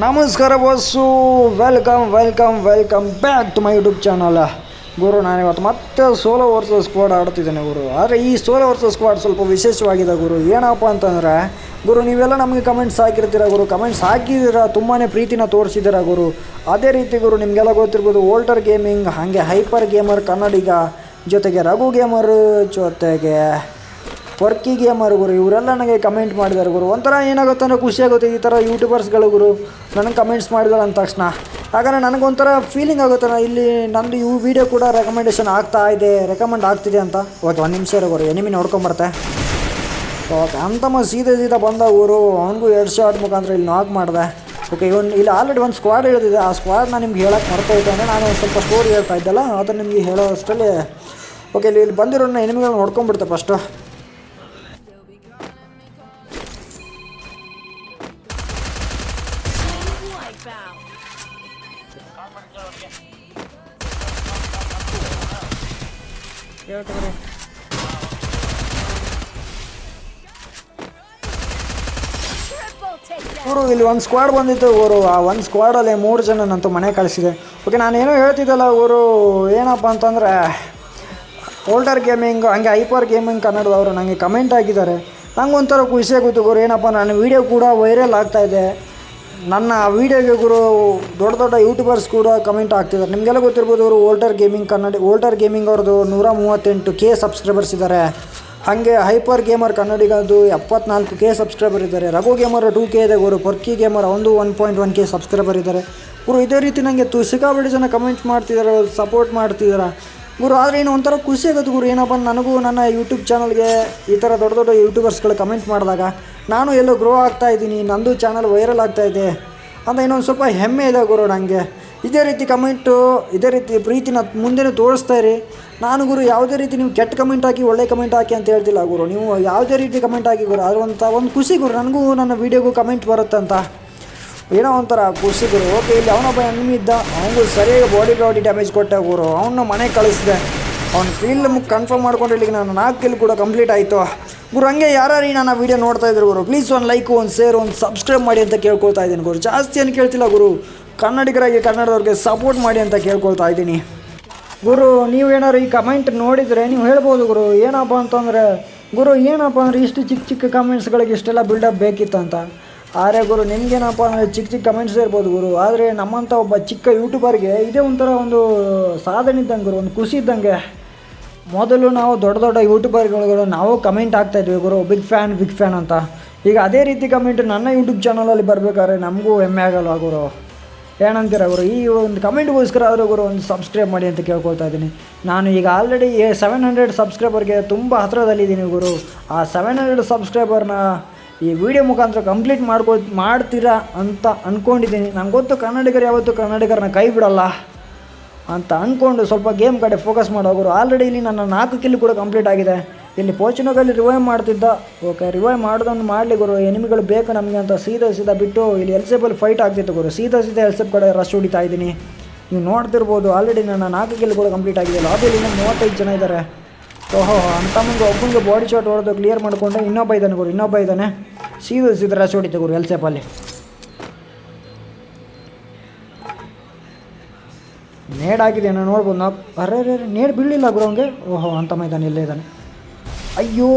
ನಮಸ್ಕಾರ bus welcome welcome welcome back to my YouTube channel ಗುರು ನಾನು ಇವತ್ತು ಮತ್ತೆ ಸೋಲೋ ವರ್ಸಸ್ ಸ್ಕ್ವಾಡ್ ಆಡ್ತಿದ್ದೇನೆ ಗುರು. ಆದರೆ ಈ ಸೋಲೋ ವರ್ಸಸ್ ಸ್ಕ್ವಾಡ್ ಸ್ವಲ್ಪ ವಿಶೇಷವಾಗಿದೆ ಗುರು. ಏನಪ್ಪ ಅಂತಂದರೆ, ಗುರು, ನೀವೆಲ್ಲ ನಮಗೆ ಕಮೆಂಟ್ಸ್ ಹಾಕಿರ್ತೀರ ಗುರು? ಕಮೆಂಟ್ಸ್ ಹಾಕಿದ್ದೀರಾ? ತುಂಬಾ ಪ್ರೀತಿನ ತೋರಿಸಿದ್ದೀರ ಗುರು? ಅದೇ ರೀತಿ ಗುರು, ನಿಮಗೆಲ್ಲ ಗೊತ್ತಿರ್ಬೋದು ವೋಲ್ಟರ್ ಗೇಮಿಂಗ್ ಹಾಗೆ ಹೈಪರ್ ಗೇಮರ್ ಕನ್ನಡಿಗ ಜೊತೆಗೆ ರಘು ಗೇಮರ್ ಜೊತೆಗೆ ವರ್ಕಿ ಗೇಮರ್ ಗುರು, ಇವರೆಲ್ಲ ನನಗೆ ಕಮೆಂಟ್ ಮಾಡಿದ್ದಾರೆ ಗುರು. ಒಂಥರ ಏನಾಗುತ್ತೆ ಅಂದರೆ ಖುಷಿ ಆಗುತ್ತೆ ಈ ಥರ ಯೂಟ್ಯೂಬರ್ಸ್ಗಳು ಗುರು. ನನಗೆ ಕಮೆಂಟ್ಸ್ ಮಾಡಿದಾರೆ ಅಂದ ತಕ್ಷಣ. ಹಾಗಾದ್ರೆ ನನಗೊಂಥರ ಫೀಲಿಂಗ್ ಆಗುತ್ತೆ ಇಲ್ಲಿ ನಂದು ಇವು ವಿಡಿಯೋ ಕೂಡ ರೆಕಮೆಂಡೇಷನ್ ಆಗ್ತಾ ಇದೆ ರೆಕಮೆಂಡ್ ಆಗ್ತಿದೆ ಅಂತ. ಓಕೆ ಒಂದು ನಿಮಿಷ ಇರೋ ಗುರು ಎನಿಮಿ ನೋಡ್ಕೊಂಬರ್ತೆ ಓಕೆ ಅಂತಮ್ಮ ಸೀದಾ ಸೀದಾ ಬಂದ ಊರು ಅವನಿಗೂ ಎರಡು ಶಾಟ್ ಮುಖಾಂತರ ಇಲ್ಲಿ ನಾಕ್ ಮಾಡಿದೆ. ಓಕೆ ಇವನು ಇಲ್ಲಿ ಆಲ್ರೆಡಿ ಒಂದು ಸ್ಕ್ವಾಡ್ ಹೇಳಿದೆ ಆ ಸ್ಕ್ವಾಡ್ನ ನಿಮ್ಗೆ ಹೇಳಕ್ಕೆ ಮರ್ತೋಯ್ತು ಅಂದರೆ ನಾನು ಸ್ವಲ್ಪ ಸ್ಟೋರಿ ಹೇಳ್ತಾ ಇದ್ದಲ್ಲ, ಅದನ್ನು ನಿಮಗೆ ಹೇಳೋ ಅಷ್ಟರಲ್ಲಿ ಓಕೆ ಇಲ್ಲಿ ಇಲ್ಲಿ ಬಂದಿರೋನ್ನ ಎನಿಮಿಗಳನ್ನ ನೋಡ್ಕೊಂಡ್ಬಿಡ್ತೆ ಫಸ್ಟು ಇವರು ಇಲ್ಲಿ ಒಂದು ಸ್ಕ್ವಾಡ್ ಬಂದಿತ್ತು ಇವರು ಆ ಒಂದು ಸ್ಕ್ವಾಡಲ್ಲಿ ಮೂರು ಜನ ನಂತು ಮನೆ ಕಳಿಸಿದೆ. ಓಕೆ ನಾನೇನೋ ಹೇಳ್ತಿದ್ದಲ್ಲ ಇವರು ಏನಪ್ಪ ಅಂತಂದರೆ ಓಲ್ಡರ್ ಗೇಮಿಂಗ್ ಹಂಗೆ ಹೈಪರ್ ಗೇಮಿಂಗ್ ಕನ್ನಡದವರು ನನಗೆ ಕಮೆಂಟ್ ಹಾಕಿದ್ದಾರೆ. ನಂಗೆ ಒಂಥರ ಖುಷಿ ಆಗುತ್ತೆ ಗುರು, ಏನಪ್ಪ, ನನ್ನ ವೀಡಿಯೋ ಕೂಡ ವೈರಲ್ ಆಗ್ತಾಯಿದೆ ನನ್ನ ವೀಡಿಯೋಗೆ ಗುರು ದೊಡ್ಡ ದೊಡ್ಡ ಯೂಟ್ಯೂಬರ್ಸ್ ಕೂಡ ಕಮೆಂಟ್ ಆಗ್ತಿದ್ದಾರೆ ನಿಮಗೆಲ್ಲ ಗೊತ್ತಿರ್ಬೋದು ಅವರು older gaming Kannada older gaming ಅವ್ರದ್ದು ನೂರ ಮೂವತ್ತೆಂಟು ಕೆ ಸಬ್ಸ್ಕ್ರೈಬರ್ಸ್ ಇದ್ದಾರೆ. ಹಾಗೆ ಹೈಪರ್ ಗೇಮರ್ ಕನ್ನಡಿಗದು ಎಪ್ಪತ್ನಾಲ್ಕು ಕೆ ಸಬ್ಸ್ಕ್ರೈಬರ್ ಇದ್ದಾರೆ. ರಘು ಗೇಮರ್ ಟೂ ಕೆ ಇದೆ, ಗುರು ಪರ್ಕಿ ಗೇಮರ್ ಒಂದು one point one K subscriber ಇದ್ದಾರೆ. ಗುರು, ಇದೇ ರೀತಿ ನನಗೆ ತು ಸಿಕ್ಕಾಬಿಡಿ ಜನ ಕಮೆಂಟ್ ಮಾಡ್ತಿದ್ದಾರೆ ಸಪೋರ್ಟ್ ಮಾಡ್ತಿದ್ದಾರೆ ಗುರು, ಆದರೆ ಏನು ಒಂಥರ ಖುಷಿ ಆಗುತ್ತೆ ಗುರು, ಏನಪ್ಪ ನನಗೂ ನನ್ನ ಯೂಟ್ಯೂಬ್ ಚಾನಲ್ಗೆ ಈ ಥರ ದೊಡ್ಡ ದೊಡ್ಡ ಯೂಟ್ಯೂಬರ್ಸ್ಗಳು ಕಮೆಂಟ್ ಮಾಡಿದಾಗ, ನಾನು ಎಲ್ಲೋ ಗ್ರೋ ಆಗ್ತಾ ಇದ್ದೀನಿ, ನಂದು ಚಾನಲ್ ವೈರಲ್ ಆಗ್ತಾ ಇದೆ ಅಂತ ಇನ್ನೊಂದು ಸ್ವಲ್ಪ ಹೆಮ್ಮೆ ಇದೆ ಗುರು ನನಗೆ ಇದೇ ರೀತಿ ಕಮೆಂಟು ಇದೇ ರೀತಿ ಪ್ರೀತಿನ ಮುಂದೆನೂ ತೋರಿಸ್ತಾ ಇರಿ. ನಾನು ಗುರು, ಯಾವುದೇ ರೀತಿ ನೀವು ಕೆಟ್ಟ ಕಮೆಂಟ್ ಹಾಕಿ, ಒಳ್ಳೆ ಕಮೆಂಟ್ ಹಾಕಿ ಅಂತ ಹೇಳ್ತಿಲ್ಲ ಗುರು. ನೀವು ಯಾವುದೇ ರೀತಿ ಕಮೆಂಟ್ ಹಾಕಿ ಗುರು ಅದರಂಥ ಒಂದು ಖುಷಿ ಗುರು. ನನಗೂ ನನ್ನ ವೀಡಿಯೋಗೂ ಕಮೆಂಟ್ ಬರುತ್ತಂತ ಏನೋ ಒಂಥರ ಖುಷಿ ಗುರು. ಓಕೆ ಇಲ್ಲಿ ಅವನೊಬ್ಬ ಎನಿಮಿ ಇದ್ದ. ಅವನಿಗೂ ಸರಿಯಾಗಿ ಬಾಡಿ ಬಾಡಿ ಡ್ಯಾಮೇಜ್ ಕೊಟ್ಟೆ ಗುರು. ಅವನ್ನ ಮನೆಗೆ ಕಳಿಸಿದೆ. ಅವ್ನ ಫೀಲ್ ಕನ್ಫರ್ಮ್ ಮಾಡ್ಕೊಂಡು ಇಲ್ಲಿಗೆ ನಾನು ನಾಲ್ಕು ಕಿಲ್ ಕೂಡ ಕಂಪ್ಲೀಟ್ ಆಯಿತು. ಗುರು, ಹಂಗೆ ಯಾರು ನಾನು ವೀಡಿಯೋ ನೋಡ್ತಾ ಇದ್ರು ಗುರು ಪ್ಲೀಸ್ ಒಂದು ಲೈಕ್ ಒಂದು ಶೇರ್ ಒಂದು ಸಬ್ಸ್ಕ್ರೈಬ್ ಮಾಡಿ ಅಂತ ಕೇಳ್ಕೊಳ್ತಾ ಇದ್ದೀನಿ ಗುರು. ಜಾಸ್ತಿ ಏನು ಕೇಳ್ತಿಲ್ಲ ಗುರು. ಕನ್ನಡಿಗರಾಗಿ ಕನ್ನಡದವ್ರಿಗೆ ಸಪೋರ್ಟ್ ಮಾಡಿ ಅಂತ ಕೇಳ್ಕೊಳ್ತಾ ಇದ್ದೀನಿ. ಗುರು, ನೀವು ಏನಾರು ಈ ಕಮೆಂಟ್ ನೋಡಿದರೆ ನೀವು ಹೇಳ್ಬೋದು ಗುರು, ಏನಪ್ಪ ಅಂತಂದರೆ, ಗುರು, ಏನಪ್ಪ ಅಂದರೆ ಇಷ್ಟು ಚಿಕ್ಕ ಚಿಕ್ಕ ಕಮೆಂಟ್ಸ್ಗಳಿಗೆ ಇಷ್ಟೆಲ್ಲ ಬಿಲ್ಡಪ್ ಬೇಕಿತ್ತು ಅಂತ. ಆದರೆ ಗುರು ನಿಮಗೇನಪ್ಪ ಅಂದರೆ ಚಿಕ್ಕ ಚಿಕ್ಕ ಕಮೆಂಟ್ಸ್ ಇರ್ಬೋದು ಗುರು, ಆದರೆ ನಮ್ಮಂಥ ಒಬ್ಬ ಚಿಕ್ಕ ಯೂಟ್ಯೂಬರ್ಗೆ ಇದೇ ಒಂಥರ ಒಂದು ಸಾಧನೆ ಇದ್ದಂಗೆ ಗುರು, ಒಂದು ಖುಷಿ ಇದ್ದಂಗೆ. ಮೊದಲು ನಾವು ದೊಡ್ಡ ದೊಡ್ಡ ಯೂಟ್ಯೂಬರ್ಗಳು ನಾವು ಕಮೆಂಟ್ ಆಗ್ತಾಯಿದ್ವಿ ಗುರು ಬಿಗ್ ಫ್ಯಾನ್ ಬಿಗ್ ಫ್ಯಾನ್ ಅಂತ. ಈಗ ಅದೇ ರೀತಿ ಕಮೆಂಟ್ ನನ್ನ ಯೂಟ್ಯೂಬ್ ಚಾನಲಲ್ಲಿ ಬರಬೇಕಾದ್ರೆ ನಮಗೂ ಹೆಮ್ಮೆ ಆಗಲ್ವಾ ಗುರು? ಏನಂತೀರ ಗುರು? ಈ ಒಂದು ಕಮೆಂಟ್ಗೋಸ್ಕರ ಆದರೂ ಗುರು ಒಂದು ಸಬ್ಸ್ಕ್ರೈಬ್ ಮಾಡಿ ಅಂತ ಕೇಳ್ಕೊಳ್ತಾ ಇದ್ದೀನಿ. ನಾನು ಈಗ ಆಲ್ರೆಡಿ ಸೆವೆನ್ ಹಂಡ್ರೆಡ್ ಸಬ್ಸ್ಕ್ರೈಬರ್ಗೆ ತುಂಬ ಹತ್ತಿರದಲ್ಲಿದ್ದೀನಿ ಗುರು. ಆ ಸೆವೆನ್ ಹಂಡ್ರೆಡ್ ಸಬ್ಸ್ಕ್ರೈಬರ್ನ ಈ ವಿಡಿಯೋ ಮುಖಾಂತರ ಕಂಪ್ಲೀಟ್ ಮಾಡ್ಕೊ, ಮಾಡ್ತೀರಾ ಅಂತ ಅಂದ್ಕೊಂಡಿದ್ದೀನಿ ನಂಗೆ ಗೊತ್ತು ಕನ್ನಡಿಗರು ಯಾವತ್ತೂ ಕನ್ನಡಿಗರನ್ನ ಕೈ ಬಿಡಲ್ಲ ಅಂತ ಅಂದ್ಕೊಂಡು ಸ್ವಲ್ಪ ಗೇಮ್ ಕಡೆ ಫೋಕಸ್ ಮಾಡೋಗುರು ಆಲ್ರೆಡಿ ಇಲ್ಲಿ ನನ್ನ ನಾಲ್ಕು ಕಿಲ್ ಕೂಡ ಕಂಪ್ಲೀಟ್ ಆಗಿದೆ. ಇಲ್ಲಿ ಪೋಚಿನೋಗಲ್ಲಿ ರಿವೈವ್ ಮಾಡ್ತಿದ್ದ. ಓಕೆ ರಿವೈವ್ ಮಾಡೋದನ್ನು ಮಾಡಲಿ ಗುರು ಎನಿಮಿಗಳು ಬೇಕು ನಮಗೆ ಅಂತ ಸೀದಾ ಸೀದಾ ಬಿಟ್ಟು ಇಲ್ಲಿ ಎಲ್ಸೆಬಲ್ ಫೈಟ್ ಆಗ್ತಿತ್ತು ಗುರು. ಸೀದಾ ಸೀದಾ ಎಲ್ಸೆಪ್ ಕಡೆ ರಶ್ ಹೊಡಿತಾ ಇದ್ದೀನಿ. ನೀವು ನೋಡ್ತಿರ್ಬೋದು ಆಲ್ರೆಡಿ ನನ್ನ ನಾಲ್ಕು ಕೂಡ ಕಂಪ್ಲೀಟ್ ಆಗಿದೆ ಲಾಬಿಯಲ್ಲಿ ಇನ್ನೂ ಮೂವತ್ತೈದು ಜನ ಇದ್ದಾರೆ ಓಹೋ, ಅಂತ ಮುಂದೆ ಒಬ್ಬನಿಗೆ ಬಾಡಿ ಶಾಟ್ ಹೊಡೆದು ಕ್ಲಿಯರ್ ಮಾಡಿಕೊಂಡು. ಇನ್ನೊಬ್ಬ ಇದ್ದಾನೆ ಗುರು, ಇನ್ನೊಬ್ಬ ಇದ್ದಾನೆ ಸೀದಾ ಸೀದಾ ರಶ್ ಹೊಡಿತು ಗುರು ಎಲ್ಸೆಪಲ್ಲಿ ನೇಡ್ ನಾನು ನೋಡ್ಬೋದು. ನಾವು ಅರೆ ಅರೆ ನೇಡ್ ಬೀಳಿಲ್ಲ ಗುರು ಅವನಿಗೆ. ಓಹೋ, ಅಂತಮ್ಮ ಇದ್ದಾನೆ ಇಲ್ಲೇ ಇದ್ದಾನೆ ಅಯ್ಯೋ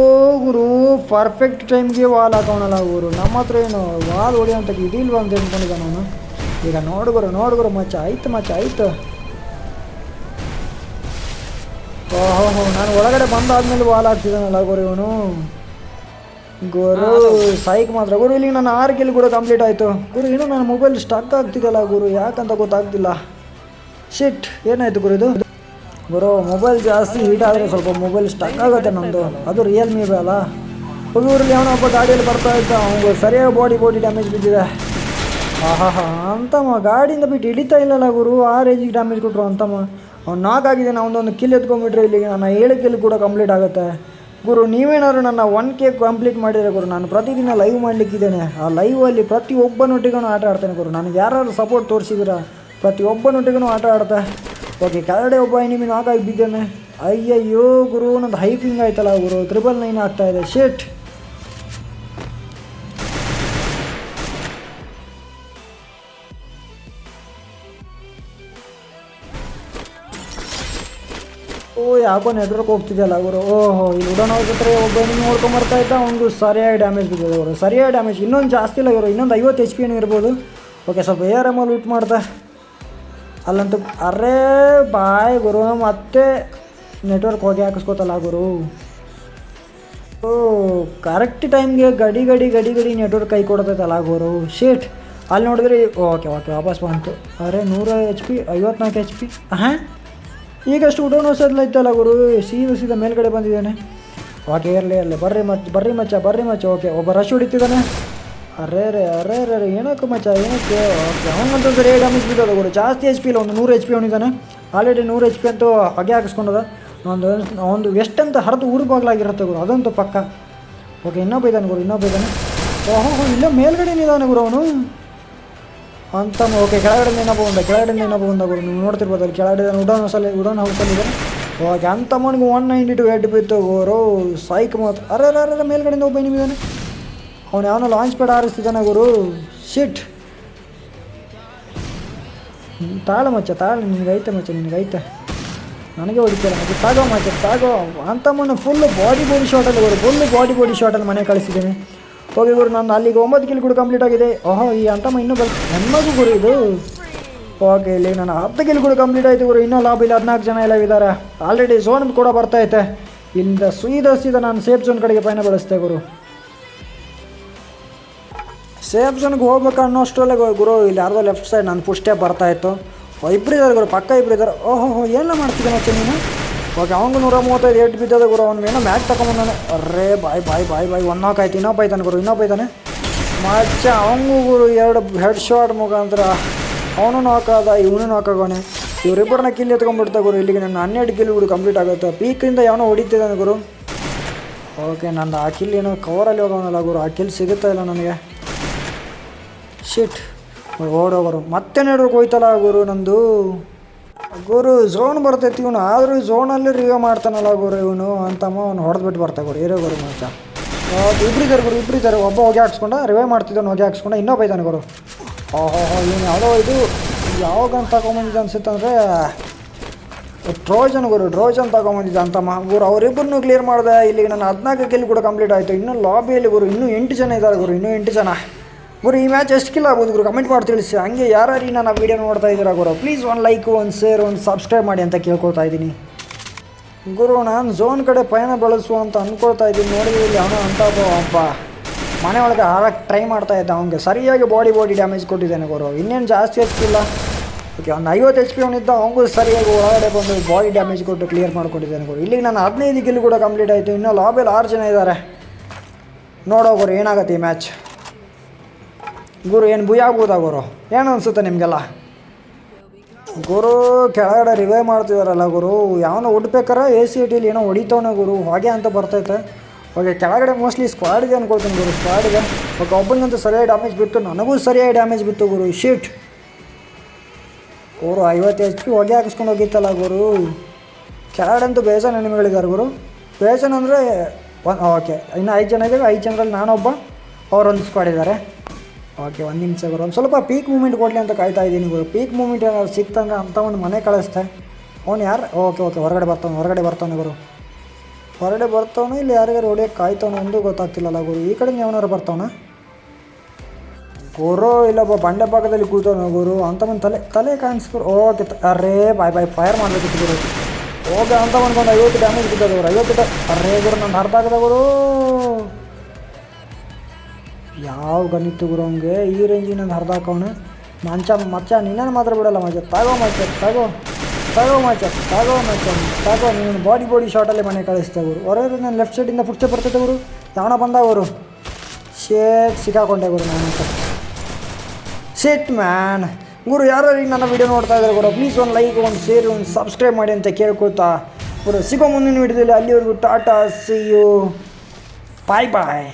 ಗುರು ಪರ್ಫೆಕ್ಟ್ ಟೈಮ್ಗೆ ವಾಲ್ ಹಾಕೋಣಲ್ಲ ಗುರು. ನಮ್ಮ ಹತ್ರ ಏನು ವಾಲ್ ಹೊಡಿಯೋಂಥ ಇದಿಲ್ವ ಅಂತ ಅಂದ್ಕೊಂಡಿದ್ದ ನಾನು. ಈಗ ನೋಡ್ಗುರು ನೋಡ್ಗುರು ಮಚ್ಚ. ಆಯ್ತು ಮಚ್ಚ ಆಯ್ತು. ಓಹೋ ಹೋ ನಾನು ಒಳಗಡೆ ಬಂದಾದ್ಮೇಲೆ ವಾಲ್ ಹಾಕ್ತಿದ್ದಾನಲ್ಲ ಗುರು ಇವನು. ಗುರು ಸೈಕ್ ಮಾತ್ರ. ಗುರು ಇಲ್ಲಿ ನಾನು ಆರು ಕಿಲ್ ಕೂಡ ಕಂಪ್ಲೀಟ್ ಆಯಿತು. ಗುರು ಇನ್ನೂ ನನ್ನ ಮೊಬೈಲ್ ಸ್ಟಕ್ ಆಗ್ತಿದ್ದಲ್ಲ ಗುರು. ಯಾಕಂತ ಗೊತ್ತಾಗ್ತಿಲ್ಲ. ಶಿಟ್ ಏನಾಯ್ತು ಗುರು ಇದು? ಗುರು ಮೊಬೈಲ್ ಜಾಸ್ತಿ ಹೀಟ್ ಆದರೆ ಸ್ವಲ್ಪ ಮೊಬೈಲ್ ಸ್ಟಕ್ ಆಗುತ್ತೆ ನಮ್ಮದು ಅದು ರಿಯಲ್ಮಿ ಅಲ್ಲ. ಹುಡುಗರಲ್ಲಿ ಒಬ್ಬ ಗಾಡಿಯಲ್ಲಿ ಬರ್ತಾ ಇದ್ದ ಅವನು ಸರಿಯಾಗಿ ಬಾಡಿ ಬಾಡಿ ಡ್ಯಾಮೇಜ್ ಬಿದ್ದಿದೆ. ಆಹಾ ಅಂತಮ್ಮ, ಗಾಡಿಯಿಂದ ಬಿಟ್ಟು ಹಿಡಿತಾ ಇಲ್ಲಲ್ಲ ಗುರು, ಆ ರೇಂಜಿಗೆ ಡ್ಯಾಮೇಜ್ ಕೊಟ್ಟರು ಅಂತಮ್ಮ. ಅವ್ನು ಆಗಿದೆ ನಾವು ಒಂದೊಂದು ಕಿಲ್ ಎತ್ಕೊಂಬಿಟ್ರೆ ಇಲ್ಲಿಗೆ ನನ್ನ ಏಳು ಕಿಲ್ ಕೂಡ ಕಂಪ್ಲೀಟ್ ಆಗುತ್ತೆ. ಗುರು, ನೀವೇನಾದ್ರು ನನ್ನ ಒನ್ ಕೆ ಕಂಪ್ಲೀಟ್ ಮಾಡಿದರೆ ಗುರು, ನಾನು ಪ್ರತಿದಿನ ಲೈವ್ ಮಾಡಲಿಕ್ಕಿದ್ದೇನೆ. ಆ ಲೈವಲ್ಲಿ ಪ್ರತಿಯೊಬ್ಬನೊಟ್ಟಿಗೂ ಆಟ ಆಡ್ತೇನೆ ಗುರು. ನನಗೆ ಯಾರು ಸಪೋರ್ಟ್ ತೋರಿಸಿದ್ದೀರಾ? ಪ್ರತಿಯೊಬ್ಬನೊಟ್ಟಿಗೂ ಆಟ ಆಡ್ತಾ ಓಕೆ, ಕೆಳಗಡೆ ಒಬ್ಬ ನಿಮಗೆ ಆಗಾಗಿ ಬಿದ್ದಾನೆ. ಅಯ್ಯಯ್ಯೋ, ಗುರು, ನಂದು ಹೈಪಿಂಗ್ ಆಯ್ತಲ್ಲ ಗುರು. ತ್ರಿಬಲ್ ನೈನ್ ಆಗ್ತಾ ಇದೆ. ಶೇಟ್ ಓ, ಯಾಕೋ ನೆಟ್ವರ್ಕ್ ಹೋಗ್ತಿದೆಯಲ್ಲ ಗುರು. ಓಹೋ, ಇಲ್ಲಿ ಉಡಾನ್ ಹೋಗ್ಬಿಟ್ರೆ ಒಬ್ಬ ನಿಮ್ಗೆ ನೋಡ್ಕೊಂಬರ್ತಾ ಇದ್ದ. ಒಂದು ಸರಿಯಾಗಿ ಡ್ಯಾಮೇಜ್ ಬಿದ್ದಿದೆ ಅವರು ಸರಿಯಾಗಿ ಡ್ಯಾಮೇಜ್ ಇನ್ನೊಂದು ಜಾಸ್ತಿ ಇಲ್ಲ ಗುರು. ಇನ್ನೊಂದು ಐವತ್ತು ಎಚ್ ಪಿ ಇರ್ಬೋದು. ಓಕೆ, ಸ್ವಲ್ಪ ಏರ್ ಅಲ್ಲಿ ವಿಟ್ ಮಾಡ್ತಾ ಅಲ್ಲಂತೂ, ಅರೇ ಬಾಯ್ ಗುರು, ಮತ್ತೆ ನೆಟ್ವರ್ಕ್ ಹೋಗಿ ಹಾಕಿಸ್ಕೋತಲ್ಲ ಗುರು. ಓ ಕರೆಕ್ಟ್ ಟೈಮ್ಗೆ ಗಡಿ ಗಡಿ ಗಡಿ ಗಡಿ ನೆಟ್ವರ್ಕ್ ಕೈ ಕೊಡ್ತೈತಲ್ಲ ಗುರು. ಶೇಟ್ ಅಲ್ಲಿ ನೋಡಿದ್ರೆ ಓಕೆ ಓಕೆ ವಾಪಸ್ ಬಂತು. ಅರೆ ನೂರ ಎಚ್ ಪಿ ಐವತ್ನಾಲ್ಕು ಎಚ್ ಪಿ ಹಾಂ ಈಗ ಉಡೋನ್ ಹೊಸದಲ್ಲ ಇತ್ತಲ್ಲ ಗುರು. ಸೀದ ಸೀದಾ ಮೇಲ್ಗಡೆ ಬಂದಿದ್ದಾನೆ. ಓಕೆ ಇರಲಿ ಇರಲಿ. ಬರ್ರಿ ಮಚ್ ಬರ್ರಿ ಮಚ್ಚ ಬರ್ರಿ ಮಚ್ಚ. ಓಕೆ ಒಬ್ಬ ರಶ್ ಹೊಡಿತಿದ್ದಾನೆ ಅರೇ ರೇ, ಅರೆ ರೇ ಏನಕ್ಕೆ ಮಚ್ಚ, ಏನಕ್ಕೆ? ಓಕೆ ಅವನಂತೂ ಸರಿ ಡ್ಯಾಮೇಜ್ ಬಿದ್ದದ ಗುರು ಜಾಸ್ತಿ ಎಚ್ ಪಿ ಇಲ್ಲ, ಒಂದು ನೂರು ಎಚ್ ಪಿ ಅವನಿದ್ದಾನೆ ಆಲ್ರೆಡಿ ನೂರು ಎಚ್ ಪಿ ಅಂತೂ ಹೊಗೆ ಹಾಕಿಸ್ಕೊಂಡದ. ಒಂದು ಒಂದು ಎಷ್ಟಂತ ಹರಿದು ಊರು ಬಾಗ್ಲಾಗಿರುತ್ತೆ ಗುರು, ಅದಂತೂ ಪಕ್ಕ. ಓಕೆ, ಇನ್ನೊಬ್ಬ ಇದ್ದಾನೆ ಗುರು, ಇನ್ನೊಬ್ಬ ಇದ್ದಾನೆ ಓಹೋ ಇಲ್ಲ ಮೇಲ್ಗಡೆ ಇದ್ದಾನೆ ಗುರು ಅವನು? ಅಂತ ಓಕೆ ಕೆಳಗಡೆ ಏನಪ್ಪ ಬಂದ ಕೆಳಗಡೆ ಏನಪ್ಪ ಬಂದ ಗುರು, ನೀವು ನೋಡ್ತಿರ್ಬೋದು ಅಲ್ಲಿ ಕೆಳಗಡೆ ಉಡೋನ್ ಹೌಸಲ್ಲಿ ಉಡೋನ್ ಹೌಸಲ್ಲಿ ಇದೆ ಓಕೆ ಅಂತ ಮನಿಗೆ ಒನ್ ನೈಂಟಿ ಟು ಏಟ್ ಬಿತ್ತು ಗುರು ಸೈಕ್ ಮಾತು ಅರೆ ಅರೆ ಮೇಲ್ಗಡೆಯಿಂದ ಒಬ್ಬ ನಿಮಿದಾನೆ ಅವನು ಯಾವನೋ ಲಾಂಚ್ ಪ್ಯಾಡ್ ಆರಿಸ್ತಿದ್ದಾನೆ ಗುರು. ಶಿಟ್ ತಾಳ ಮಚ್ಚ, ತಾಳ ನಿನಗೈತೆ ಮಚ್ಚ ನಿನಗೈತೆ ನನಗೆ ಹೊಡಿತಿಲ್ಲ ಅದು ತಾಗೋ ಮಚ್ಚ, ತಾಗೋ. ಅಂತ ಮನೆ ಫುಲ್ ಬಾಡಿ ಬಾಡಿ ಶಾರ್ಟಲ್ಲಿ ಗುರು. ಫುಲ್ ಬಾಡಿ ಬಾಡಿ ಶಾರ್ಟಲ್ಲಿ ಮನೆ ಕಳಿಸಿದ್ದೀನಿ. ಹೋಗಿ ಗುರು, ನಾನು ಅಲ್ಲಿಗೆ ಒಂಬತ್ತು ಕಿಲ್ ಕೂಡ ಕಂಪ್ಲೀಟ್ ಆಗಿದೆ. ಓಹೋ, ಈ ಅಂತಮ್ಮ ಇನ್ನೂ ಬಲ್ ಹೆಣ್ಮಗು ಗುರು ಇದು. ಓಕೆ, ಇಲ್ಲಿ ನಾನು ಹತ್ತು ಕಿಲ್ ಕೂಡ ಕಂಪ್ಲೀಟ್ ಆಯಿತು ಗುರು. ಇನ್ನೂ ಲಾಭ ಇಲ್ಲ ಹದಿನಾಲ್ಕು ಜನ ಎಲ್ಲ ಇದ್ದಾರೆ. ಆಲ್ರೆಡಿ ಝೋನ್ ಕೂಡ ಬರ್ತೈತೆ ಇಲ್ಲಿಂದ ಸುಯಿದ ಸೀದಾ ನಾನು ಸೇಫ್ ಝೋನ್ ಕಡೆಗೆ ಪಯಣ ಬೆಳೆಸ್ತೆ ಗುರು. ಸೇಫ್ ಝೋನ್ಗೆ ಹೋಗ್ಬೇಕು ಅನ್ನೋಷ್ಟರಲ್ಲೇ ಗುರು ಇಲ್ಲಿ ಯಾರ್ದೋ ಲೆಫ್ಟ್ ಸೈಡ್ ನಾನು ಪುಷ್ಟೇ ಬರ್ತಾ ಇತ್ತು. ಓ, ಇಬ್ರು ಇದ್ದಾರೆ ಗುರು ಪಕ್ಕ ಇಬ್ಬರು ಇದ್ದಾರೆ ಓಹೋ ಹೋ ಎಲ್ಲ ಮತ್ತೆ ನೀನು? ಓಕೆ ಅವನಿಗೂ ನೂರ ಮೂವತ್ತೈದು ಏಟ್ ಬಿದ್ದದ ಗುರು ಅವ್ನು ಏನೋ ಮ್ಯಾಚ್ ತಗೊಂಬಂದಾನೆ ಅರೇ ಬಾಯ್ ಬಾಯ್ ಬಾಯ್ ಬಾಯ್ ಒನ್ ನಾಕ್ ಆಯ್ತು. ಇನ್ನೊಬ್ಬ ಆಯ್ತಾನೆ ಗುರು ಇನ್ನೊಬ್ಬ ಆಯ್ತಾನೆ. ಮಚ್ಚ ಅವನಿಗೂ ಗುರು ಎರಡು ಹೆಡ್ ಶಾಟ್ ಮುಖಾಂತರ ಅವನು ನಾಕಾದ ಇವನು ನಾಕಾಗೋನೆ ಇವರಿಬ್ಬರನ್ನ ಕಿಲ್ ಎತ್ಕೊಂಡ್ಬಿಡ್ತಾ ಗುರು ಇಲ್ಲಿಗೆ ನನ್ನ ಹನ್ನೆರಡು ಕಿಲ್ ಗುರು ಕಂಪ್ಲೀಟ್ ಆಗುತ್ತೆ. ಪೀಕಿಂದ ಯಾವನೋ ಹೊಡಿತಿದ್ದಾನೆ ಗುರು. ಓಕೆ ನಂದು ಆ ಕಿಲ್ ಏನೋ ಕವರಲ್ಲಿ ಹೋಗೋನಲ್ಲ ಗುರು ಆ ಕಿಲ್ ಸಿಗುತ್ತಾ ಇಲ್ಲ ನನಗೆ? ಶಿಟ್ ಓಡೋಗರು. ಮತ್ತೆ ನೆಡ್ರಿಗೆ ಹೋಯ್ತಲ್ಲ ಗುರು ನಂದು? ಗುರು ಝೋನ್ ಬರ್ತೈತಿ ಇವನು. ಆದರೂ ಝೋನಲ್ಲಿ ರಿವ್ಯೂ ಮಾಡ್ತಾನಲ್ಲ ಗುರು ಇವನು. ಅಂತಮ್ಮ ಅವ್ನು ಹೊಡೆದ್ಬಿಟ್ಟು ಬರ್ತಾ ಗುರು. ಇರೋ ಗುರು ಮಚ್ಚ ಇಬ್ಬರಿದ್ದಾರೆ ಗುರು ಇಬ್ಬರಿದ್ದಾರೆ ಒಬ್ಬ ಹೊಗೆ ಹಾಕ್ಸ್ಕೊಂಡ ರಿವೈವ್ ಮಾಡ್ತಿದ್ದಾನೆ, ಹೋಗಿ ಹಾಕ್ಸ್ಕೊಂಡ. ಇನ್ನೊಬ್ಬ ಇದ್ದಾನೆ ಗುರು. ಓಹೋ ಇವನು ಯಾವುದೋ ಇದು ಯಾವಾಗ ಅಂತ ತಗೊಂಬಂದಿದ್ದ ಅನ್ಸುತ್ತೆ ಅಂದರೆ ಟ್ರೋಜನ್ ಗುರು ಟ್ರೋಜನ್ ತಗೊಂಬಂದಿದ್ದ ಅಂತಮ್ಮ ಗುರು ಅವರಿಬ್ಬರನ್ನೂ ಕ್ಲಿಯರ್ ಮಾಡಿದೆ. ಇಲ್ಲಿಗೆ ನನ್ನ ಹದಿನಾಲ್ಕು ಕಿಲ್ ಕೂಡ ಕಂಪ್ಲೀಟ್ ಆಯಿತು. ಇನ್ನೂ ಲಾಬಿಯಲ್ಲಿ ಗುರು, ಇನ್ನೂ ಎಂಟು ಜನ ಇದ್ದಾರೆ ಗುರು, ಇನ್ನೂ ಎಂಟು ಜನ. ಗುರು, ಈ ಮ್ಯಾಚ್ ಎಷ್ಟು ಕಿಲ್ ಆಗ್ಬೋದು ಗುರು? ಕಮೆಂಟ್ ಮಾಡಿ ತಿಳಿಸಿ. ಹಂಗೆ ನಾನು ಆ ವೀಡಿಯೋ ನೋಡ್ತಾ ಇದ್ದೀರಾ ಗುರು? ಪ್ಲೀಸ್ ಒಂದು ಲೈಕ್ ಒಂದು ಶೇರ್ ಒಂದು ಸಬ್ಸ್ಕ್ರೈಬ್ ಮಾಡಿ ಅಂತ ಕೇಳ್ಕೊಳ್ತಾ ಇದ್ದೀನಿ. ಗುರು, ನಾನು ಝೋನ್ ಕಡೆ ಪಯಣ ಬಳಸು ಅಂತ ಅಂದ್ಕೊಳ್ತಾ ಇದ್ದೀನಿ. ನೋಡಿ ಇಲ್ಲಿ ಅವನು ಅಂತ ಒಬ್ಬ ಮನೆ ಒಳಗೆ ಹಾರಕ್ಕೆ ಟ್ರೈ ಮಾಡ್ತಾ ಇದ್ದ ಅವನಿಗೆ. ಸರಿಯಾಗಿ ಬಾಡಿ ಬಾಡಿ ಡ್ಯಾಮೇಜ್ ಕೊಟ್ಟಿದ್ದಾನೆ ಗುರು. ಇನ್ನೇನು ಜಾಸ್ತಿ ಹೆಚ್ಚಿಲ್ಲ ಓಕೆ ಒಂದು ಐವತ್ತು ಎಚ್ ಪಿ ಅವನಿದ್ದ ಅವನಿಗೂ ಸರಿಯಾಗಿ ಒಳಗಡೆ ಬಂದು ಬಾಡಿ ಡ್ಯಾಮೇಜ್ ಕೊಟ್ಟು ಕ್ಲಿಯರ್ ಮಾಡಿಕೊಟ್ಟಿದ್ದೇನೆ ಗುರು. ಇಲ್ಲಿಗೆ ನಾನು ಹದಿನೈದು ಕಿಲ್ ಕೂಡ ಕಂಪ್ಲೀಟ್ ಆಯಿತು. ಇನ್ನೂ ಲಾಬೆಲ್ಲಿ ಆರು ಜನ ಇದ್ದಾರೆ ನೋಡೋ ಗುರು, ಏನಾಗುತ್ತೆ ಈ ಮ್ಯಾಚ್ ಗುರು ಏನು ಭೂಯ ಆಗ್ಬೋದಾ ಗುರು? ಏನು ಅನಿಸುತ್ತೆ ನಿಮಗೆಲ್ಲ? ಗುರು ಕೆಳಗಡೆ ರಿವೈವ್ ಮಾಡ್ತಿದಾರಲ್ಲ ಗುರು, ಯಾವನೋ ಹುಡ್ಬೇಕಾರೆ ಎ ಸಿ ಟಿಲಿ ಏನೋ ಹೊಡಿತವನ ಗುರು, ಹೊಗೆ ಅಂತ ಬರ್ತೈತೆ. ಓಕೆ, ಕೆಳಗಡೆ ಮೋಸ್ಟ್ಲಿ ಸ್ಕ್ವಾಡ್ ಇದೆ ಅನ್ಕೊಳ್ತೀನಿ ಗುರು ಸ್ಕ್ವಾಡ್ ಇದೆ ಓಕೆ ಒಬ್ಬನಿಗಂತೂ ಸರಿಯಾಗಿ ಡ್ಯಾಮೇಜ್ ಬಿತ್ತು, ನನಗೂ ಸರಿಯಾಗಿ ಡ್ಯಾಮೇಜ್ ಬಿತ್ತು ಗುರು ಶೀಟ್ ಗುರು, ಐವತ್ತು ಎಚ್ ಪಿ ಹೊಗೆ ಹಾಕಿಸ್ಕೊಂಡು ಹೋಗಿತ್ತಲ್ಲ ಗುರು. ಕೆಳಗಡೆ ಅಂತೂ ಬೇಜಾನ್ ಎನಿಮಿಗಳಿದ್ದಾರೆ ಗುರು. ಬೇಜಾನ್ ಅಂದರೆ ಓಕೆ, ಇನ್ನು ಐದು ಜನ ಇದ್ದಾವೆ, ಐದು ಜನರಲ್ಲಿ ನಾನೊಬ್ಬ, ಅವರೊಂದು ಸ್ಕ್ವಾಡ್ ಇದ್ದಾರೆ. ಓಕೆ, ಒಂದು ನಿಮಿಷ ಗುರು. ಒಂದು ಸ್ವಲ್ಪ ಪೀಕ್ ಮೂಮೆಂಟ್ ಕೊಡಲಿ ಅಂತ ಕಾಯ್ತಾ ಇದ್ದೀನಿ ಗುರು. ಪೀಕ್ ಮೂಮೆಂಟ್ ಏನಾದ್ರು ಸಿಕ್ತಂಗೆ ಅಂತ ಒಂದು ಮನೆ ಕಳಿಸ್ತೆ. ಅವನು ಯಾರು? ಓಕೆ ಓಕೆ, ಹೊರಗಡೆ ಬರ್ತಾನೆ ಹೊರಗಡೆ ಬರ್ತಾನೆ ಗುರು. ಹೊರಗಡೆ ಬರ್ತಾವನು ಇಲ್ಲಿ ಯಾರಿಗಾರು ಹೊಡಿಯೋಕೆ ಕಾಯ್ತಾವನು ಒಂದು ಗೊತ್ತಾಗ್ತಿಲ್ಲಲ್ಲ ಗುರು. ಈ ಕಡೆ ಯಾವನಾರು ಬರ್ತಾವನ? ಗುರು ಇಲ್ಲೊಬ್ಬ ಬಂಡೆ ಭಾಗದಲ್ಲಿ ಕೂತವನು ಗುರು. ಅಂತ ಒಂದು ತಲೆ ತಲೆ ಕಾಣಿಸ್ಕೊರು ಓಕೆ ಅರೇ, ಬಾಯ್ ಬಾಯ್ ಫೈರ್ ಮಾಡಬೇಕಿತ್ತು ಗುರು. ಓಕೆ ಅಂತ ಒಂದು ಐವತ್ತು ಡ್ಯಾಮೇಜ್ ಬಿದ್ದದ ಗುರು. ಐವತ್ತು ಅರೇ ಗುರು ನನ್ನ ಅರ್ಧ ಆಗದ ಗುರು. ಯಾವ ಗಣಿತ ಗುರು ಹಂಗೆ? ಈ ರೇಂಜಿಗೆ ಅರ್ಧ ಹಾಕೋಣ ಮಂಚ ಮಚ್ಚ ನಿನ್ನ ಮಾತ್ರ ಬಿಡಲ್ಲ ಮಚ್ಚ ತಗೋ ಮಚ್ಚ ತಗೋ. ತಗೋ ಮಚ್ಚ ತಗೋ ಮಚ್ಚ ತಗೋ ನೀನು ಬಾಡಿ ಬಾಡಿ ಶಾರ್ಟಲ್ಲೇ ಮನೆ ಕಳಿಸ್ತಾ ಗುರು. ಹೊರಗೆ ನಾನು ಲೆಫ್ಟ್ ಸೈಡಿಂದ ಪುಟ್ಟೆ ಬರ್ತೈತೆ ಗುರು. ಬಂದಾಗ ಅವರು ಶೇಟ್ ಸಿಕ್ಕಾಕೊಂಡೆ ಗುರು ನಾನು ಶೇಟ್ ಮ್ಯಾನ್ ಗುರು, ಯಾರು ಈಗ ನನ್ನ ವಿಡಿಯೋ ನೋಡ್ತಾ ಇದ್ದಾರೆ ಗುರು. ಪ್ಲೀಸ್ ಒಂದು ಲೈಕ್ ಒಂದು ಶೇರ್ ಒಂದು ಸಬ್ಸ್ಕ್ರೈಬ್ ಮಾಡಿ ಅಂತ ಕೇಳ್ಕೊಳ್ತಾ. ಗುರು, ಸಿಗೋ ಮುಂದಿನ ವಿಡಿಯೋದಲ್ಲಿ ಅಲ್ಲಿವರೆಗೂ Tata see you bye bye